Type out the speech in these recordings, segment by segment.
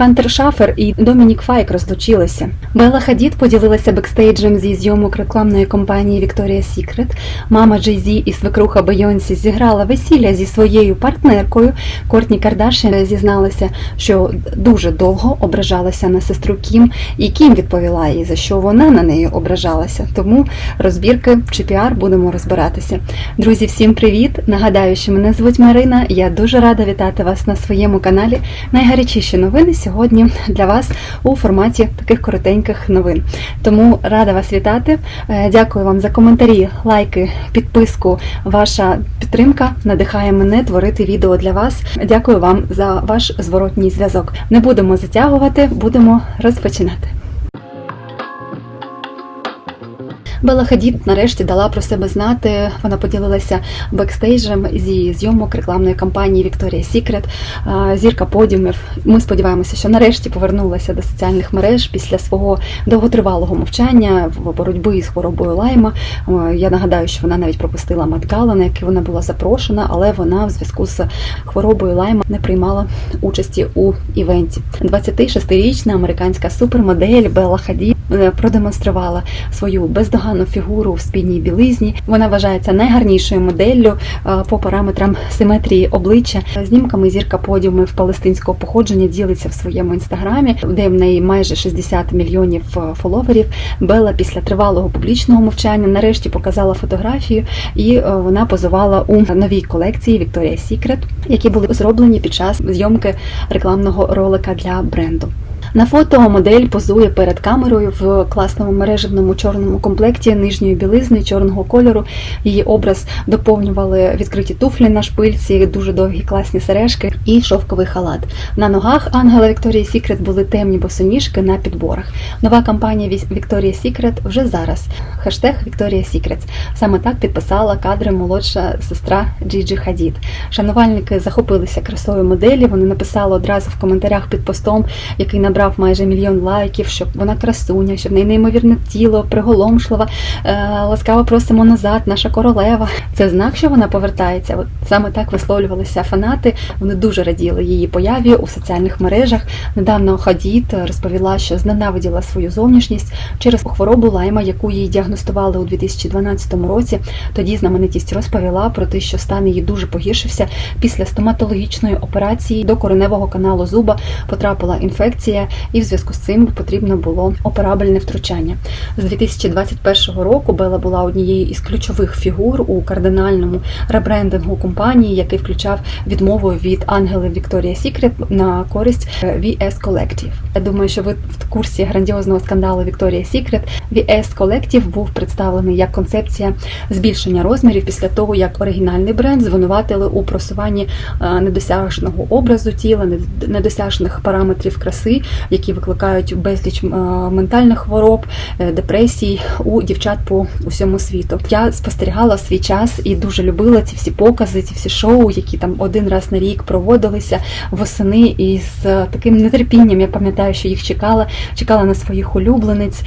Хантер Шафер і Домінік Файк розлучилися. Белла Хадід поділилася бекстейджем зі зйомок рекламної кампанії Victoria's Secret. Мама Джей Зі і свекруха Бейонсі зіграла весілля зі своєю партнеркою. Кортні Кардашян зізналася, що дуже довго ображалася на сестру Кім, і Кім відповіла їй, за що вона на неї ображалася. Тому розбірки чи піар будемо розбиратися. Друзі, всім привіт! Нагадаю, що мене звуть Марина. Я дуже рада вітати вас на своєму каналі. Найгарячіші новини сьогодні для вас у форматі таких коротеньких новин. Тому рада вас вітати. Е, Дякую вам за коментарі, лайки, підписку. Ваша підтримка надихає мене творити відео для вас. Дякую вам за ваш зворотній зв'язок. Не будемо затягувати, будемо розпочинати. Бела Хадід нарешті дала про себе знати. Вона поділилася бекстейджем зі зйомок рекламної кампанії Secret, а, зірка подіумів. Ми сподіваємося, що нарешті повернулася до соціальних мереж після свого довготривалого мовчання в боротьбі з хворобою лайма. Я нагадаю, що вона навіть пропустила Матгала, на який вона була запрошена, але вона в зв'язку з хворобою лайма не приймала участі у івенті. 26-річна американська супермодель Бела Хадід е, продемонструвала свою бездоганну фігуру в спідній білизні. Вона вважається найгарнішою моделлю е, по параметрам симетрії обличчя. Знімками зірка подіумів палестинського походження ділиться в своєму інстаграмі, де в неї майже 60 мільйонів е, фоловерів. Бела після тривалого публічного мовчання нарешті показала фотографію, і е, вона позувала у новій колекції Victoria's Secret, які були зроблені під час зйомки рекламного ролика для бренду. На фото модель позує перед камерою в класному мережевному чорному комплекті нижньої білизни чорного кольору. Її образ доповнювали відкриті туфлі на шпильці, дуже довгі класні сережки і шовковий халат. На ногах Ангела Victoria's Secret були темні босоніжки на підборах. Нова кампанія Victoria's Secret вже зараз. Хештег Victoria's Secrets. Саме так підписала кадри молодша сестра Джіджі Хадід. Шанувальники захопилися красою моделі. Вони написали одразу в коментарях під постом, який набрав майже мільйон лайків, що вона красуня, що в неї неймовірне тіло, приголомшлива, е, ласкаво просимо назад, наша королева. Це знак, що вона повертається. От саме так висловлювалися фанати. Вони дуже раділи її появі у соціальних мережах. Недавно Хадід розповіла, що зненавиділа свою зовнішність через хворобу лайма, яку їй діагностували у 2012 році. Тоді знаменитість розповіла про те, що стан її дуже погіршився після стоматологічної операції до кореневого каналу зуба потрапила інфекція, і в зв'язку з цим потрібно було операбельне втручання. З 2021 року Бела була однією із ключових фігур у кардинальному ребрендингу компанії, який включав відмову від Ангели Вікторія Сікрет на користь е, VS Collective. Я думаю, що ви в курсі грандіозного скандалу Вікторія Secret. VS Collective був представлений як концепція збільшення розмірів після того, як оригінальний бренд звинуватили у просуванні е, недосяжного образу тіла, недосяжних параметрів краси, які викликають безліч е, ментальних хвороб, е, депресій у дівчат по усьому світу. Я спостерігала свій час і дуже любила ці всі покази, ці всі шоу, які там один раз на рік проводилися восени, і з таким нетерпінням я пам'ятаю, що їх чекала, чекала на своїх улюблениць.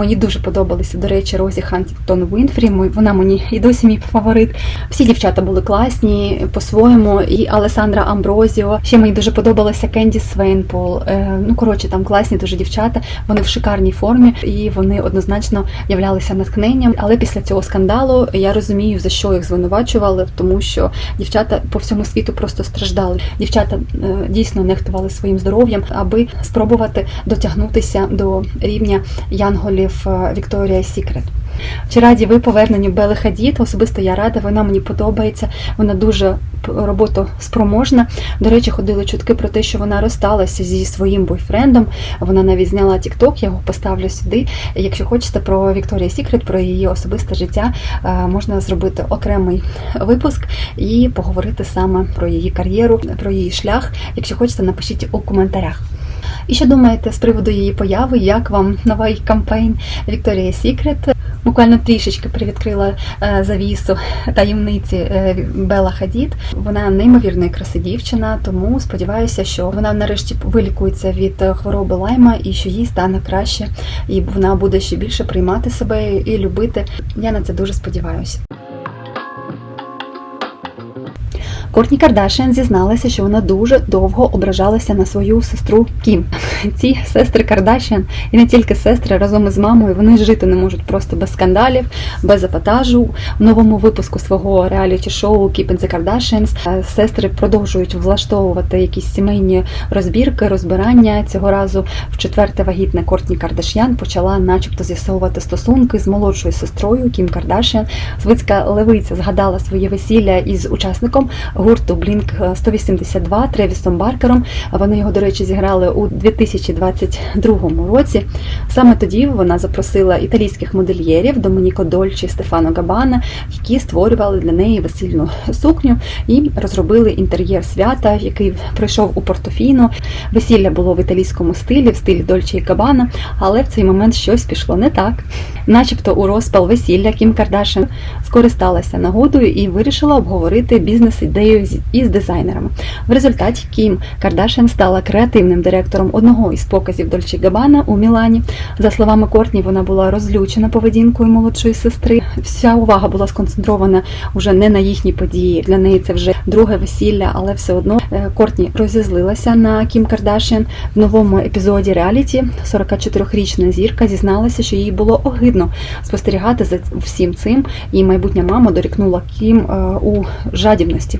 Мені дуже подобалися, до речі, Розі Хантінгтон Уінфрі. Мо- Вона мені і досі мій фаворит. Всі дівчата були класні по-своєму. І Алесандра Амброзіо. Ще мені дуже подобалася Кенді Свейнпол. Е, Ну коротше, там класні дуже дівчата. Вони в шикарній формі і вони однозначно являлися натхненням. Але після цього скандалу я розумію, за що їх звинувачували, тому що дівчата по всьому світу просто страждали. Дівчата е, дійсно нехтували своїм здоров'ям, аби спробувати дотягнутися до рівня янголів е, Victoria's Secret. Чи раді ви поверненню Бели Хадід? Особисто я рада, вона мені подобається. Вона дуже п- роботоспроможна. До речі, ходили чутки про те, що вона розсталася зі своїм бойфрендом. Вона навіть зняла TikTok, я його поставлю сюди. Якщо хочете про Victoria's Secret, про її особисте життя, е, можна зробити окремий випуск і поговорити саме про її кар'єру, про її шлях. Якщо хочете, напишіть у коментарях. І що думаєте з приводу її появи? Як вам новий кампейн Victoria's Secret? Буквально трішечки привідкрила е, завісу таємниці е, Бела Хадід. Вона неймовірної краси дівчина, тому сподіваюся, що вона нарешті вилікується від е, хвороби лайма і що їй стане краще, і вона буде ще більше приймати себе і любити. Я на це дуже сподіваюся. Кортні Кардашіан зізналася, що вона дуже довго ображалася на свою сестру Кім. Ці сестри Кардашіан, і не тільки сестри, разом із мамою, вони жити не можуть просто без скандалів, без епатажу. В новому випуску свого реаліті-шоу Keeping the Kardashians е, сестри продовжують влаштовувати якісь сімейні розбірки, розбирання. Цього разу в четверте вагітне Кортні Кардашян почала, начебто, з'ясовувати стосунки з молодшою сестрою Кім Кардашян. Свитська левиця згадала своє весілля із учасником гурту Blink 182 Тревісом Баркером. Вони його, до речі, зіграли у 2022 році. Саме тоді вона запросила італійських модельєрів Домініко Дольчі, Стефано Габана, які створювали для неї весільну сукню і розробили інтер'єр свята, який пройшов у Портофіно. Весілля було в італійському стилі, в стилі Дольче і Габана, але в цей момент щось пішло не так. Начебто у розпал весілля Кім Кардашин скористалася нагодою і вирішила обговорити бізнес-ідею з- із дизайнерами. В результаті Кім Кардашин стала креативним директором одного із показів Дольче Габана у Мілані. За словами Кортні, вона була розлючена поведінкою молодшої сестри. Вся увага була сконцентрована уже не на їхній події. Для неї це вже друге весілля, але все одно е, Кортні розізлилася на Кім Кардашіан. В новому епізоді реаліті 44-річна зірка зізналася, що їй було огидно спостерігати за всім цим, і майбутня мама дорікнула Кім е, у жадібності.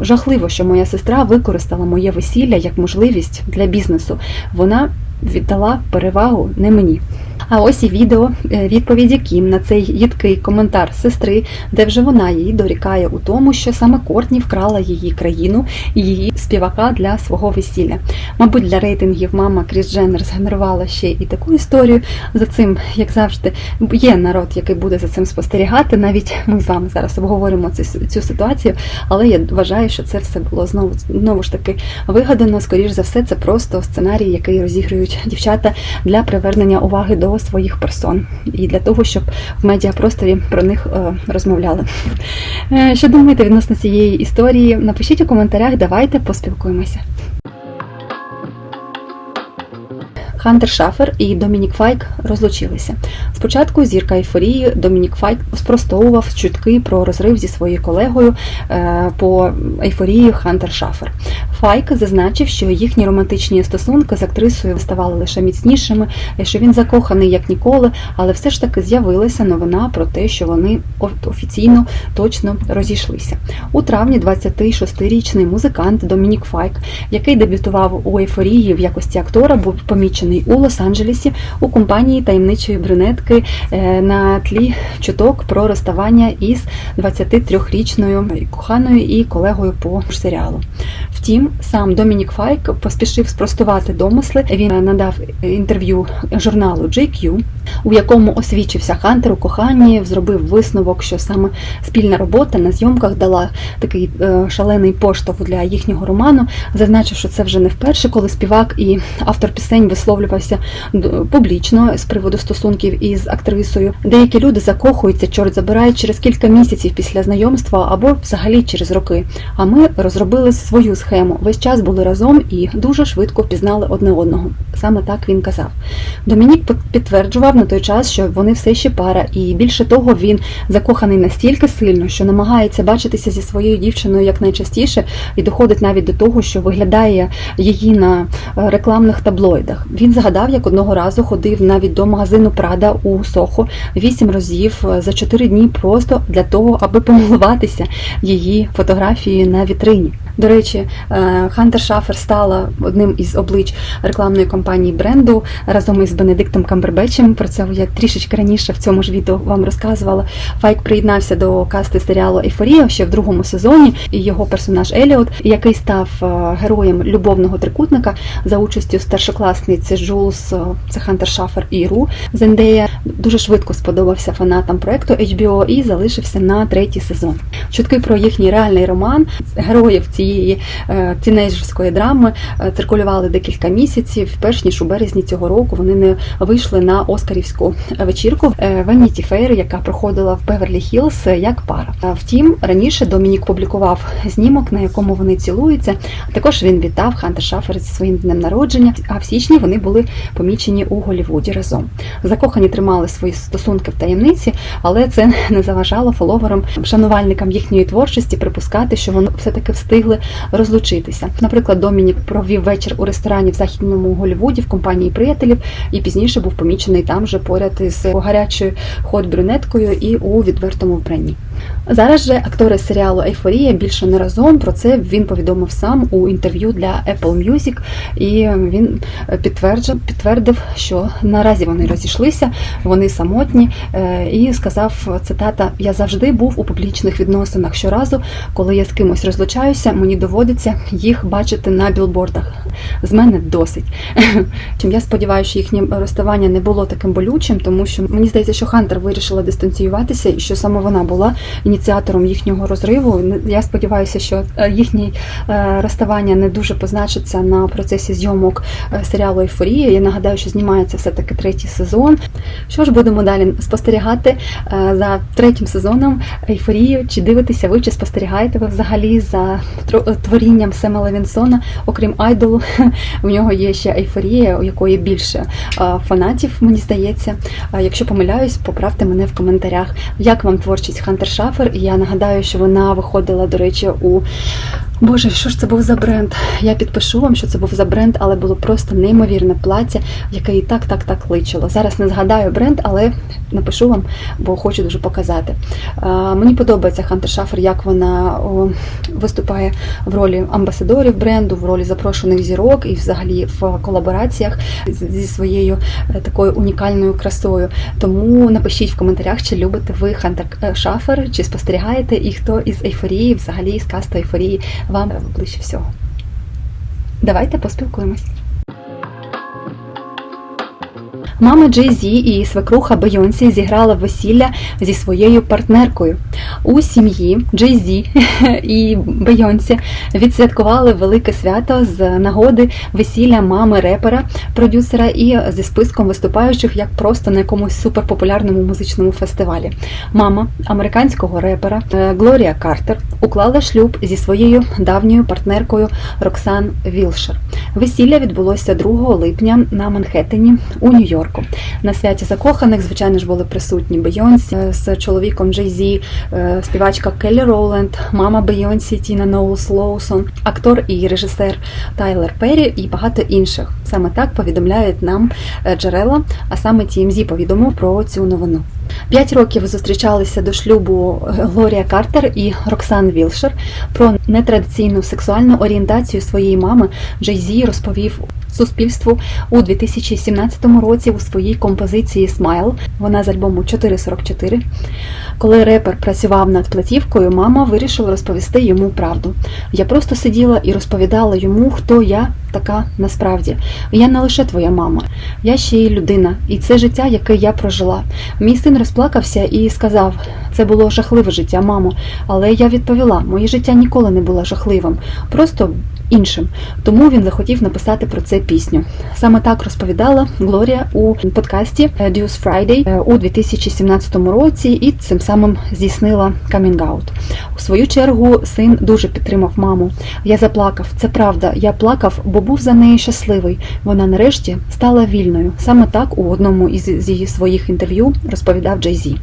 Жахливо, що моя сестра використала моє весілля як можливість для бізнесу. Вона віддала перевагу не мені. А ось і відео е, відповіді Кім на цей їдкий коментар сестри, де вже вона їй дорікає у тому, що саме Кортні вкрала її країну і її співака для свого весілля. Мабуть, для рейтингів мама Кріс Дженнер згенерувала ще і таку історію. За цим, як завжди, є народ, який буде за цим спостерігати. Навіть ми з вами зараз обговоримо цю, цю ситуацію, але я вважаю, що це все було знову знову ж таки вигадано. Скоріш за все, це просто сценарій, який розігрують дівчата для привернення уваги до своїх персон і для того, щоб в медіапросторі про них е, розмовляли. Е, Що думаєте відносно цієї історії? Напишіть у коментарях, давайте поспілкуємося. Хантер Шафер і Домінік Файк розлучилися. Спочатку зірка ейфорії Домінік Файк спростовував чутки про розрив зі своєю колегою е, по ейфорії Хантер Шафер. Файк зазначив, що їхні романтичні стосунки з актрисою ставали лише міцнішими, що він закоханий як ніколи, але все ж таки з'явилася новина про те, що вони офіційно точно розійшлися. У травні 26-річний музикант Домінік Файк, який дебютував у ейфорії в якості актора, був помічений у Лос-Анджелесі у компанії таємничої брюнетки е, на тлі чуток про розставання із 23-річною коханою і колегою по серіалу. Втім, сам Домінік Файк поспішив спростувати домисли. Він надав інтерв'ю журналу GQ, у якому освічився Хантер у коханні, зробив висновок, що саме спільна робота на зйомках дала такий е, шалений поштовх для їхнього роману. Зазначив, що це вже не вперше, коли співак і автор пісень висловлювався публічно з приводу стосунків із актрисою. Деякі люди закохуються, чорт забирає через кілька місяців після знайомства або взагалі через роки. А ми розробили свою схему. Весь час були разом і дуже швидко впізнали одне одного. Саме так він казав. Домінік підтверджував на той час, що вони все ще пара, і більше того, він закоханий настільки сильно, що намагається бачитися зі своєю дівчиною якнайчастіше, і доходить навіть до того, що виглядає її на е, рекламних таблоїдах. Він згадав, як одного разу ходив навіть до магазину Прада у Сохо вісім разів е, за чотири дні просто для того, аби помилуватися її фотографією на вітрині. До речі, Хантер Шафер стала одним із облич рекламної кампанії бренду разом із Бенедиктом Камбербечем. Про це я трішечки раніше в цьому ж відео вам розказувала. Файк приєднався до касти серіалу Ейфорія ще в другому сезоні. І його персонаж Еліот, який став е, героєм любовного трикутника за участю старшокласниці Джулс, е, це Хантер Шафер і Ру Зендея. Дуже швидко сподобався фанатам проекту HBO і залишився на третій сезон. Чутки про їхній реальний роман героїв цієї цієї е, тінейджерської драми е, циркулювали декілька місяців, перш ніж у березні цього року вони не вийшли на Оскарівську вечірку е, Vanity Fair, яка проходила в Беверлі Хіллз е, як пара. Втім, раніше Домінік публікував знімок, на якому вони цілуються. Також він вітав Хантер Шафер зі своїм днем народження. А в січні вони були помічені у Голлівуді разом. Закохані тримали свої стосунки в таємниці, але це не заважало фоловерам, шанувальникам їхньої творчості припускати, що вони все-таки встигли розлучитися. Наприклад, Домінік провів вечір у ресторані в західному Голлівуді в компанії приятелів і пізніше був помічений там же поряд із гарячою ход брюнеткою і у відвертому вбранні. Зараз же актори серіалу Ейфорія більше не разом. Про це він повідомив сам у інтерв'ю для Apple Music, і він підтверджив, підтвердив, що наразі вони розійшлися, вони самотні, е, і сказав цитата: Я завжди був у публічних відносинах. Щоразу, коли я з кимось розлучаюся, мені доводиться їх бачити на білбордах. З мене досить. Чим я сподіваюся, що їхнє розставання не було таким болючим, тому що мені здається, що Хантер вирішила дистанціюватися, і що саме вона була ініціатором їхнього розриву. Я сподіваюся, що е, їхнє е, розставання не дуже позначиться на процесі зйомок е, серіалу Ейфорія. Я нагадаю, що знімається все-таки третій сезон. Що ж будемо далі спостерігати за третім сезоном Ейфорію? Чи дивитеся ви, чи спостерігаєте ви взагалі за творінням Сема Левінсона, окрім айдолу? В нього є ще ейфорія, у якої більше фанатів, мені здається. Якщо помиляюсь, поправте мене в коментарях. Як вам творчість Хантер Шафер? І я нагадаю, що вона виходила, до речі, у Боже, що ж це був за бренд? Я підпишу вам, що це був за бренд, але було просто неймовірне плаття, яке і так, так, так личило. Зараз не згадаю бренд, але напишу вам, бо хочу дуже показати. Мені подобається Хантер Шафер, як вона виступає в ролі амбасадорів бренду, в ролі запрошених зірок і взагалі в колабораціях зі своєю е, такою унікальною красою. Тому напишіть в коментарях, чи любите ви Хантер Шафер, чи спостерігаєте і хто із ейфорії, взагалі з касту ейфорії вам ближче всього. Давайте поспілкуємось. Мама Джей Зі і свекруха Бейонсі зіграла весілля зі своєю партнеркою. У сім'ї Джей Зі і Бейонсі відсвяткували велике свято з нагоди весілля мами репера, продюсера і зі списком виступаючих як просто на якомусь суперпопулярному музичному фестивалі. Мама американського репера е, Глорія Картер уклала шлюб зі своєю давньою партнеркою Роксан Вілшер. Весілля відбулося 2 липня на Манхеттені у Нью-Йорку. На святі закоханих, звичайно ж, були присутні Бейонсі з чоловіком Джей Зі, е, співачка Келлі Роуленд, мама Бейонсі Тіна Ноулс Лоусон, актор і режисер Тайлер Перрі і багато інших. Саме так повідомляють нам е, джерела, а саме TMZ повідомив про цю новину. П'ять років зустрічалися до шлюбу Глорія Картер і Роксан Вілшер. Про нетрадиційну сексуальну орієнтацію своєї мами Джей Зі розповів суспільству у 2017 році у своїй композиції Смайл. Вона з альбому 444. Коли репер працював над платівкою, мама вирішила розповісти йому правду. Я просто сиділа і розповідала йому, хто я така насправді. Я не лише твоя мама, я ще й людина, і це життя, яке я прожила. Мій син розплакався і сказав: це було жахливе життя, мамо. Але я відповіла: моє життя ніколи не було жахливим, просто іншим. Тому він захотів написати про це пісню. Саме так розповідала Глорія у подкасті Deuce Friday у 2017 році, і цим самим здійснила камінг-аут. У свою чергу син дуже підтримав маму. Я заплакав, це правда. Я плакав, бо був за нею щасливий. Вона нарешті стала вільною. Саме так у одному із її своїх інтерв'ю розповідав Джей Зі.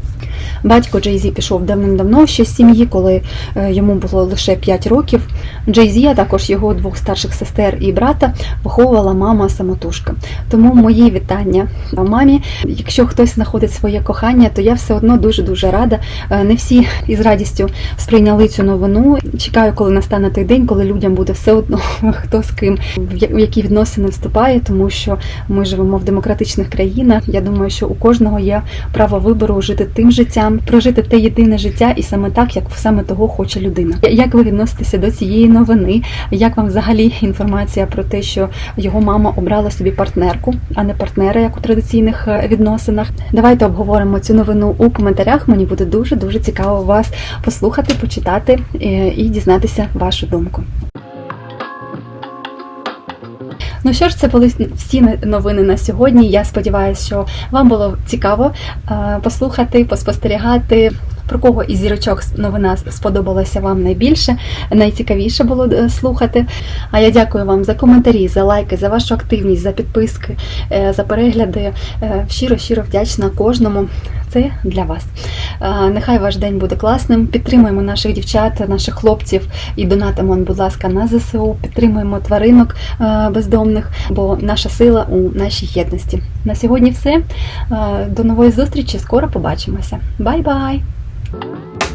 Батько Джей Зі пішов давним-давно ще з сім'ї, коли йому було лише 5 років. Джей Зі, а також його двох старших сестер і брата виховувала мама самотужка. Тому мої вітання мамі. Якщо хтось знаходить своє кохання, то я все одно дуже дуже рада. Не всі із радістю сприйняли цю новину. Чекаю, коли настане той день, коли людям буде все одно хто з ким в які відносини вступає, тому що ми живемо в демократичних країнах. Я думаю, що у кожного є право вибору жити тим життям, прожити те єдине життя, і саме так, як саме того хоче людина. Як ви відноситеся до цієї новини? Як вам взагалі інформація про те, що його мама обрала собі партнерку, а не партнера, як у традиційних відносинах? Давайте обговоримо цю новину у коментарях. Мені буде дуже дуже цікаво вас послухати, почитати і дізнатися вашу думку. Ну що ж, це були всі новини на сьогодні. Я сподіваюся, що вам було цікаво послухати, поспостерігати. Про кого із зірочок новина сподобалася вам найбільше, найцікавіше було е, слухати. А я дякую вам за коментарі, за лайки, за вашу активність, за підписки, е, за перегляди. Е, Щиро-щиро вдячна кожному. Це для вас. Нехай ваш день буде класним. Підтримуємо наших дівчат, наших хлопців і донатимо, будь ласка, на ЗСУ. Підтримуємо тваринок бездомних, бо наша сила у нашій єдності. На сьогодні все. До нової зустрічі. Скоро побачимося. Бай-бай! Thank you.